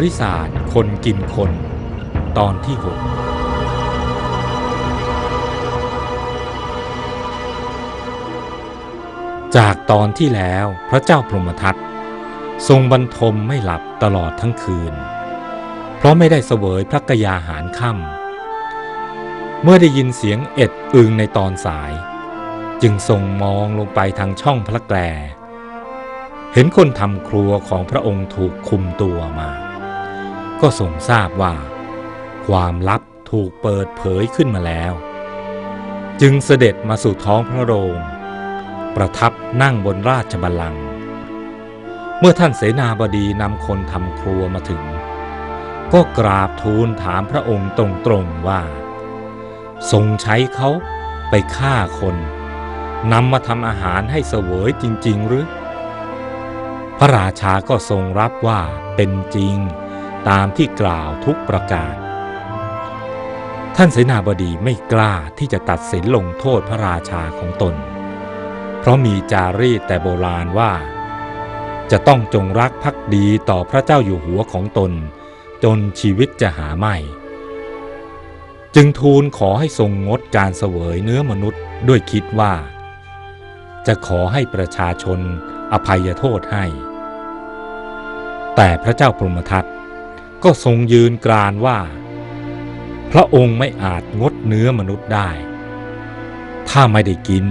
ริศาสคนกินคน ตอนที่หกจากตอนที่แล้วพระเจ้าพรหมทัตทรงบรรทมไม่หลับตลอดทั้งคืน เพราะไม่ได้เสวยพระกยาหารค่ำเมื่อได้ยินเสียงเอ็ดอึงในตอนสาย จึงทรงมองลงไปทางช่องพระแกลเห็นคนทำครัวของพระองค์ถูกคุมตัวมา ก็ทรงทราบว่า ความลับถูกเปิดเผยขึ้นมาแล้ว จึงเสด็จมาสู่ท้องพระโรง ประทับนั่งบนราชบัลลังก์เมื่อท่านเสนาบดีนำคนทำครัวมาถึง ก็กราบทูลถามพระองค์ตรงๆว่า ทรงใช้เขาไปฆ่าคนนำมาทำอาหารให้เสวยจริง ๆ หรือ พระราชาก็ทรงรับว่าเป็นจริง ตามที่กล่าวทุกประการ ท่านเสนาบดีไม่กล้าที่จะตัดสินลงโทษพระราชาของตน เพราะมีจารีตแต่โบราณว่า จะต้องจงรักภักดีต่อพระเจ้าอยู่หัวของตน จนชีวิตจะหาไม่ จึงทูลขอให้ทรงงดการเสวยเนื้อมนุษย์ด้วยคิดว่า จะขอให้ประชาชนอภัยโทษให้ แต่พระเจ้าพรหมทัต ก็ทรงยืนกรานว่า พระองค์ไม่อาจงดเนื้อมนุษย์ได้ ถ้าไม่ได้กิน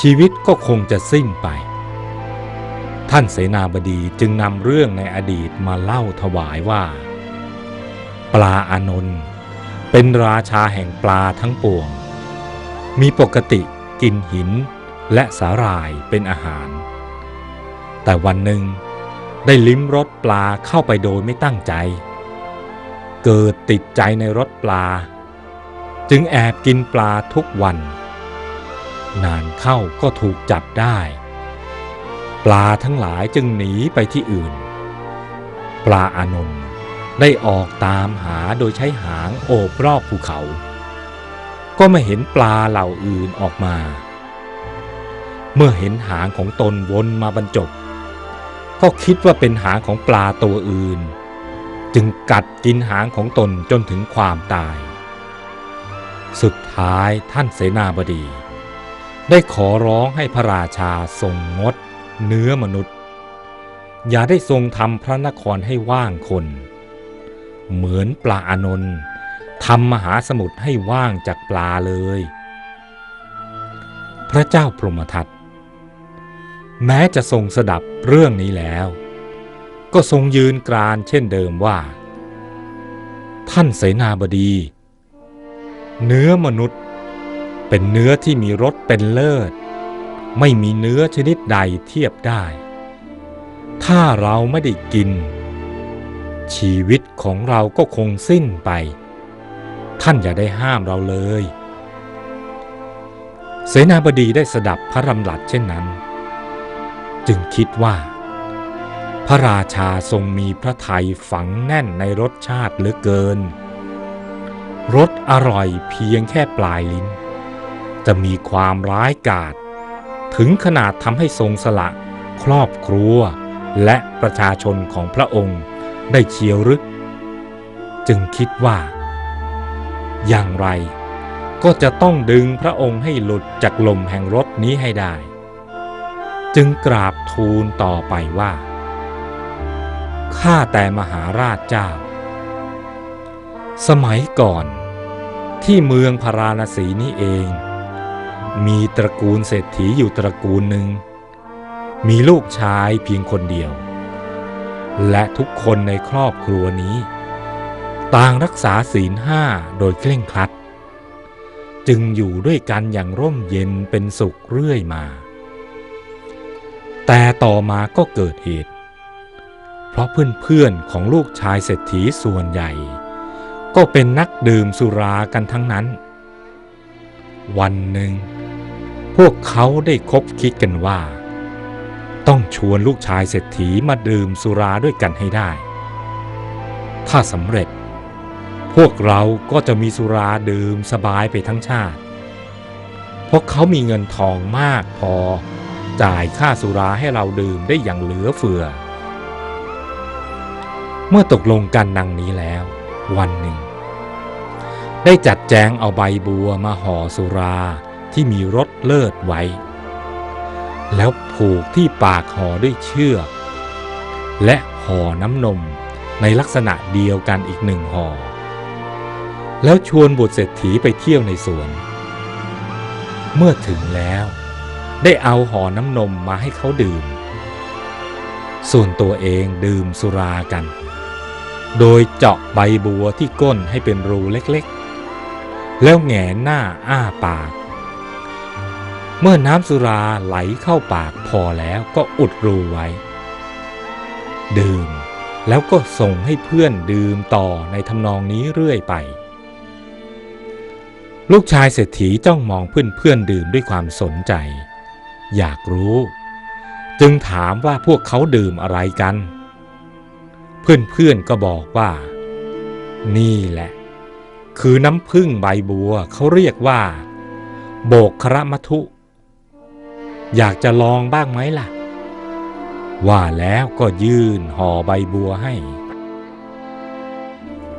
ชีวิตก็คงจะสิ้นไป ท่านเสนาบดีจึงนำเรื่องในอดีตมาเล่าถวายว่า ปลาอานนท์เป็นราชาแห่งปลาทั้งปวง มีปกติกินหินและสาหร่ายเป็นอาหาร แต่วันหนึ่ง ได้ลิ้มรสปลาเข้าไปโดยไม่ตั้งใจ เกิดติดใจในรสปลา จึงแอบกินปลาทุกวัน นานเข้าก็ถูกจับได้ ปลาทั้งหลายจึงหนีไปที่อื่น ปลาอานนท์ได้ออกตามหาโดยใช้หางโอบรอบภูเขา ก็ไม่เห็นปลาเหล่าอื่นออกมา เมื่อเห็นหางของตนวนมาบรรจบ ก็คิดว่าเป็นหางของปลาตัวอื่น จึงกัดกินหางของตนจนถึงความตาย สุดท้ายท่านเสนาบดี ได้ขอร้องให้พระราชาทรงงด เนื้อมนุษย์ อย่าได้ทรงทำพระนครให้ว่างคน เหมือนปลาอนนท์ทำมหาสมุทรให้ว่างจากปลาเลย พระเจ้าพรหมทัต แม้จะทรงสดับเรื่องนี้แล้ว ก็ทรงยืนกรานเช่นเดิมว่า ท่านเสนาบดี เนื้อมนุษย์ เป็นเนื้อที่มีรสเป็นเลิศ ไม่มีเนื้อชนิดใดเทียบได้ ถ้าเราไม่ได้กิน ชีวิตของเราก็คงสิ้นไป ท่านอย่าได้ห้ามเราเลย เสนาบดีได้สดับพระรำลัดเช่นนั้น จึงคิดว่า พระราชาทรงมีพระทัยฝังแน่นในรสชาติเหลือเกิน รสอร่อยเพียงแค่ปลายลิ้น จะมีความร้ายกาจถึงขนาดทำให้ทรงสละครอบครัวและประชาชนของพระองค์ได้เชียวรึก จึงคิดว่า อย่างไรก็จะต้องดึงพระองค์ให้หลุดจากลมแห่งรถนี้ให้ได้ จึงกราบทูลต่อไปว่า ข้าแต่มหาราชเจ้า สมัยก่อนที่เมืองพาราณสีนี้เอง มีตระกูลเศรษฐีอยู่ตระกูลหนึ่ง มีลูกชายเพียงคนเดียว และทุกคนในครอบครัวนี้ ต่างรักษาศีลห้าโดยเคร่งครัด จึงอยู่ด้วยกันอย่างร่มเย็นเป็นสุขเรื่อยมา แต่ต่อมาก็เกิดเหตุ เพราะเพื่อนๆของลูกชายเศรษฐีส่วนใหญ่ ก็เป็นนักดื่มสุรากันทั้งนั้น วันหนึ่ง พวกเขาได้คบคิดกันว่า ต้องชวนลูกชายเศรษฐีมาดื่มสุราด้วยกันให้ได้ ถ้าสำเร็จ พวกเราก็จะมีสุราดื่มสบายไปทั้งชาติ เพราะเขามีเงินทองมากพอ จ่ายค่าสุราให้เราดื่มได้อย่างเหลือเฟือ เมื่อตกลงกันดังนี้แล้ว วันหนึ่ง ได้จัดแจงเอาใบบัวมาห่อสุราที่มีรสเลิศไว้ แล้วผูกที่ปากห่อด้วยเชือก และห่อน้ำนมในลักษณะเดียวกันอีกหนึ่งห่อ แล้วชวนบุตรเศรษฐีไปเที่ยวในสวน เมื่อถึงแล้ว ได้เอาห่อน้ำนมมาให้เขาดื่ม ส่วนตัวเองดื่มสุรากัน โดยเจาะใบบัวที่ก้นให้เป็นรูเล็กๆ แล้วแหงหน้าอ้าปาก เมื่อน้ำสุราไหลเข้าปากพอแล้วก็อุดรูไว้ ดื่มแล้วก็ส่งให้เพื่อนดื่มต่อในทำนองนี้เรื่อยไป ลูกชายเศรษฐีจ้องมองเพื่อนๆดื่มด้วยความสนใจ อยากรู้ จึงถามว่าพวกเขาดื่มอะไรกัน เพื่อนๆก็บอกว่า นี่แหละ คือน้ำพึ่งใบบัวเขาเรียกว่า โบกครมทุ อยากจะลองบ้างไหมล่ะ ว่าแล้วก็ยื่นห่อใบบัวให้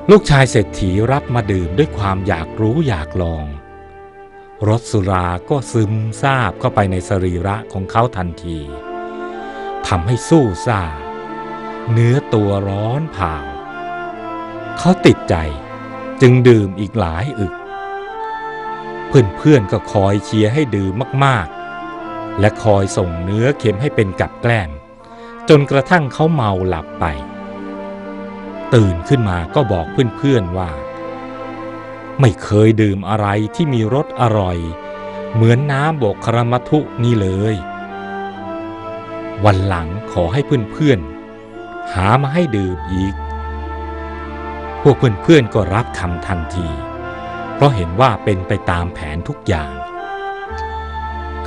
ลูกชายเศรษฐีรับมาดื่มด้วยความอยากรู้อยากลอง รสสุราก็ซึมซาบเข้าไปในสรีระของเขาทันทีทำให้สู้ซ่า เนื้อตัวร้อนเผาเขาติดใจจึงดื่มอีกหลายอึก เพื่อนๆก็คอยเชียร์ให้ดื่มมากๆ และคอยส่งเนื้อเค็มให้เป็นกับแกล้ม จนกระทั่งเขาเมาหลับไป ตื่นขึ้นมาก็บอกเพื่อนๆว่า ไม่เคยดื่มอะไรที่มีรสอร่อย เหมือนน้ำบกคารมัทุนี่เลย วันหลังขอให้เพื่อนๆ หามาให้ดื่มอีก พวกเพื่อนๆก็รับคำทันที เพราะเห็นว่าเป็นไปตามแผนทุกอย่าง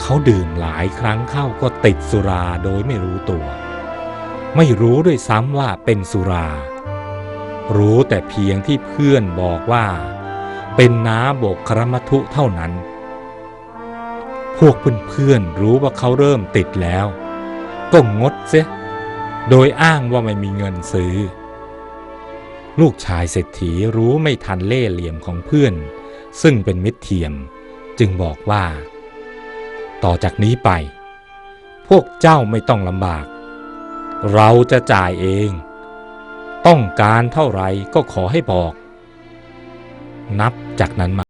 เขาดื่มหลายครั้งเข้าก็ติดสุราโดยไม่รู้ตัว ไม่รู้ด้วยซ้ำว่าเป็นสุรา รู้แต่เพียงที่เพื่อนบอกว่า เป็นน้ำโบกครมทุเท่านั้น พวกเพื่อนๆรู้ว่าเขาเริ่มติดแล้ว ก็งดเสีย โดยอ้างว่าไม่มีเงินซื้อ ลูกชายเศรษฐีรู้ไม่ทันเล่เหลี่ยมของเพื่อน ซึ่งเป็นมิตรเทียม จึงบอกว่า ต่อจากนี้ไป พวกเจ้าไม่ต้องลำบาก เราจะจ่ายเอง ต้องการเท่าไหร่ก็ขอให้บอก นับจากนั้นมา